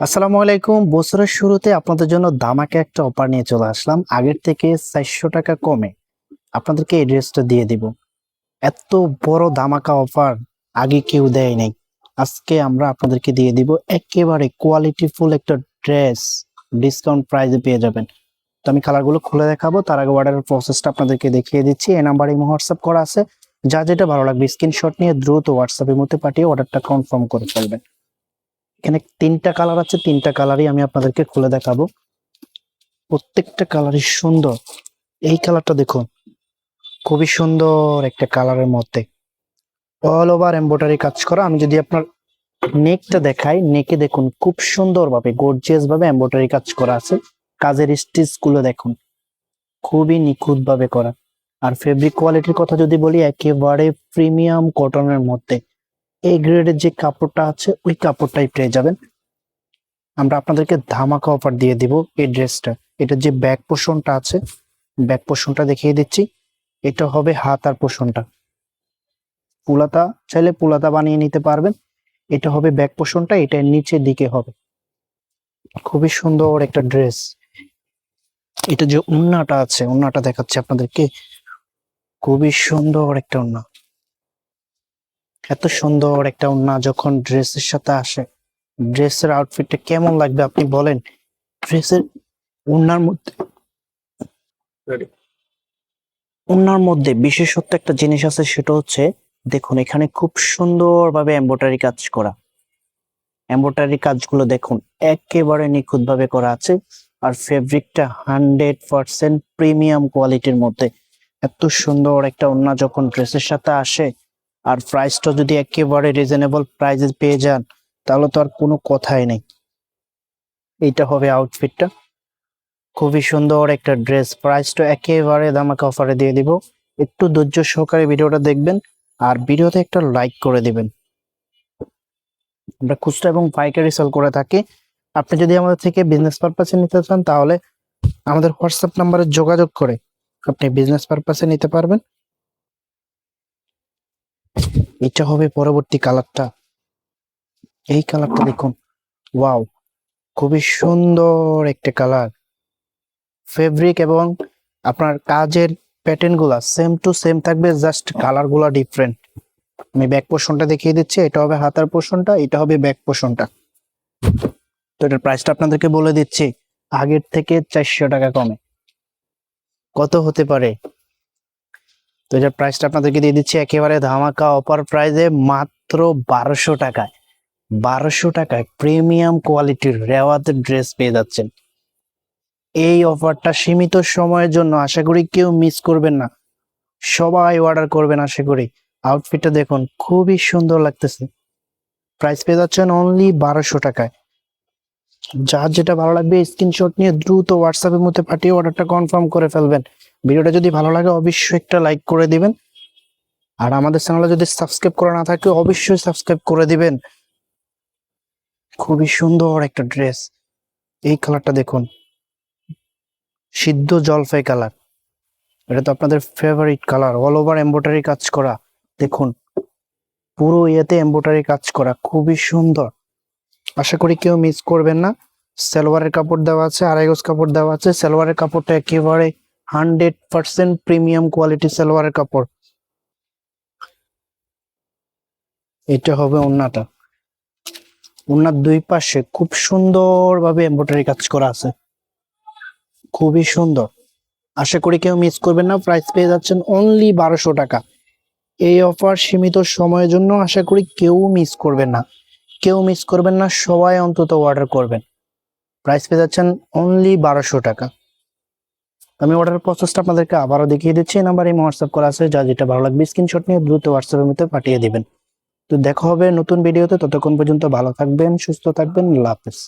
আসসালামু আলাইকুম। বছরের শুরুতে আপনাদের জন্য দামাকে একটা অফার নিয়ে চলে আসলাম। আগের থেকে চারশো টাকা কমে আপনাদেরকে এই ড্রেসটা দিয়ে দিব। এত বড় দামাকা অফার আগে কেউ দেয় নাই। আজকে আমরা আপনাদেরকে দিয়ে দিব একেবারে কোয়ালিটি ফুল একটা ড্রেস। ডিসকাউন্ট প্রাইসে পেয়ে যাবেন। তো আমি কালারগুলো খুলে দেখাবো। তার আগে অর্ডারের প্রসেসটা আপনাদেরকে দেখিয়ে দিচ্ছি। এই নাম্বারে হোয়াটসঅ্যাপ করা আছে। যা যেটা ভালো লাগবে স্ক্রিনশট নিয়ে দ্রুত হোয়াটসঅ্যাপের মধ্যে পাঠিয়ে অর্ডারটা কনফার্ম করে ফেলবেন। এখানে তিনটা কালার আছে, তিনটা কালারই আমি আপনাদেরকে খুলে দেখাবো। প্রত্যেকটা কালারই সুন্দর। এই কালারটা দেখুন, খুবই সুন্দর একটা কালারের মধ্যে। অল ওভার এমব্রয়ডারি কাজ করা। আমি যদি আপনার নেকটা দেখাই নেকে দেখুন, খুব সুন্দর ভাবে গর্জিয়াস ভাবে এমব্রয়ডারি কাজ করা আছে। কাজের স্টিচগুলো দেখুন, খুবই নিখুঁত ভাবে করা। আর ফেব্রিক কোয়ালিটির কথা যদি বলি, একেবারে প্রিমিয়াম কটনের মধ্যে। এই গ্রেডের যে কাপড়টা আছে, ওই কাপড়টাই পেয়ে যাবেন। আমরা আপনাদেরকে ধামাকা অফার দিয়ে দিব এই ড্রেসটা এটা যে ব্যাক পোষণটা আছে ব্যাক পোষণটা দেখিয়ে দিচ্ছি। এটা হবে হাত আর পোষণটা পুলাতা, চাইলে পুলাতা বানিয়ে নিতে পারবেন। এটা হবে ব্যাক পোষণটা এটা নিচের দিকে হবে। খুবই সুন্দর একটা ড্রেস এটা যে উন্নাটা আছে, উন্নাটা দেখাচ্ছে আপনাদেরকে। খুবই সুন্দর একটা উন্না। এত সুন্দর একটা ওড়না যখন ড্রেসের সাথে আসে ড্রেসের আউটফিটটা কেমন লাগবে আপনি বলেন? ড্রেসের ওড়নার মধ্যে ওড়নার মধ্যে বিশেষত্ব একটা জিনিস আছে সেটা হচ্ছে দেখুন এখানে খুব সুন্দরভাবে এমব্রয়ডারি কাজ করা। এমব্রয়ডারি কাজগুলো দেখুন একেবারে নিখুঁত ভাবে করা আছে আর ফেব্রিকটা হান্ড্রেড পার্সেন্ট প্রিমিয়াম কোয়ালিটির মধ্যে। এত সুন্দর একটা ওড়না যখন ড্রেসের সাথে আসে আর প্রাইসটা যদি একেবারে রিজনেবল প্রাইসে পেয়ে যান, তাহলে তো আর কোনো কথাই নেই। এইটা হবে আউটফিটটা খুবই সুন্দর একটা ড্রেস প্রাইসটা একেবারে দামাকে অফারে দিয়ে দিব। একটু ধৈর্য সহকারে ভিডিওটা দেখবেন আর ভিডিওতে একটা লাইক করে দিবেন। আমরা খুচরা এবং পাইকারি সেল করে থাকি। আপনি যদি আমাদের থেকে বিজনেস পারপাসে নিতে চান, তাহলে আমাদের হোয়াটসঅ্যাপ নাম্বারে যোগাযোগ করে আপনি বিজনেস পারপাসে নিতে পারবেন। এটা হবে পরবর্তী কালারটা। এই কালারটা দেখুন। ওয়াও, খুবই সুন্দর একটা কালার। ফেব্রিক এবং আপনার কাজের প্যাটার্নগুলা সেম টু সেম থাকবে, জাস্ট কালারগুলা ডিফারেন্ট আমি ব্যাক পোর্শনটা দেখিয়ে দিচ্ছি, এটা হবে হাতার পোর্শনটা এটা হবে ব্যাক পোর্শনটা তো এটার প্রাইসটা আপনাদেরকে বলে দিচ্ছি, আগের থেকে চারশো টাকা কমে। কত হতে পারে? তো এটার প্রাইসটা আপনাদেরকে দিয়ে দিচ্ছি একেবারে ধামাকা অফার প্রাইসে মাত্র বারোশো টাকায়। বারোশো টাকায় প্রিমিয়াম কোয়ালিটির রেওয়াতে ড্রেস পেয়ে যাচ্ছেন। এই অফারটা সীমিত সময়ের জন্য আশা করি কেউ মিস করবেন না। সবাই অর্ডার করবেন আশা করি। আউটফিটটা দেখুন, খুবই সুন্দর লাগতেছে। প্রাইস পেয়ে যাচ্ছেন অনলি বারোশো টাকায়। যার যেটা ভালো লাগবে স্ক্রিনশট নিয়ে দ্রুত হোয়াটসঅ্যাপের মধ্যে পাঠিয়ে অর্ডারটা কনফার্ম করে ফেলবেন। ভিডিওটা যদি ভালো লাগে, অবশ্যই একটা লাইক করে দিবেন। আর আমাদের চ্যানেলে যদি সাবস্ক্রাইব করা না থাকে, অবশ্যই সাবস্ক্রাইব করে দিবেন। খুবই সুন্দর একটা ড্রেস এই কালারটা দেখুন। সিদ্ধ জলফাই কালার এটা তো আপনাদের favourite colour all over embroidery কাজ করা। দেখুন। পুরো ইয়েতে এমব্রয়ডারি কাজ করা। খুবই সুন্দর। আশা করি কেউ মিস করবেন না। সালোয়ারের কাপড় দেওয়া আছে, আড়াই গজ কাপড় দেওয়া আছে। সালোয়ারের কাপড়টা একেবারে হান্ড্রেড পার্সেন্ট প্রিমিয়াম কোয়ালিটি সালোয়ারের কাপড়। এটা হবে ওন্নাটা। ওনার দুই পাশে খুব সুন্দর ভাবে এমব্রয়ডারি কাজ করা আছে। খুবই সুন্দর। আশা করি কেউ মিস করবেন না। প্রাইস পেয়ে যাচ্ছেন অনলি বারোশো টাকা। এই অফার সীমিত সময়ের জন্য আশা করি কেউ মিস করবেন না। কেউ মিস করবেন না, সবাই অন্তত অর্ডার করবেন। প্রাইস পেয়ে যাচ্ছেন অনলি বারোশো টাকা। আমি অর্ডার প্রসেসটা আপনাদেরকে আবারও দেখিয়ে দিচ্ছি। এই নাম্বারে হোয়াটসঅ্যাপ করা আছে, যা যেটা ভালো লাগবে স্ক্রিনশট নিয়ে দ্রুত হোয়াটসঅ্যাপের মধ্যে পাঠিয়ে দেবেন। তো দেখা হবে নতুন ভিডিওতে ততক্ষণ পর্যন্ত ভালো থাকবেন, সুস্থ থাকবেন, আল্লাহ হাফেজ।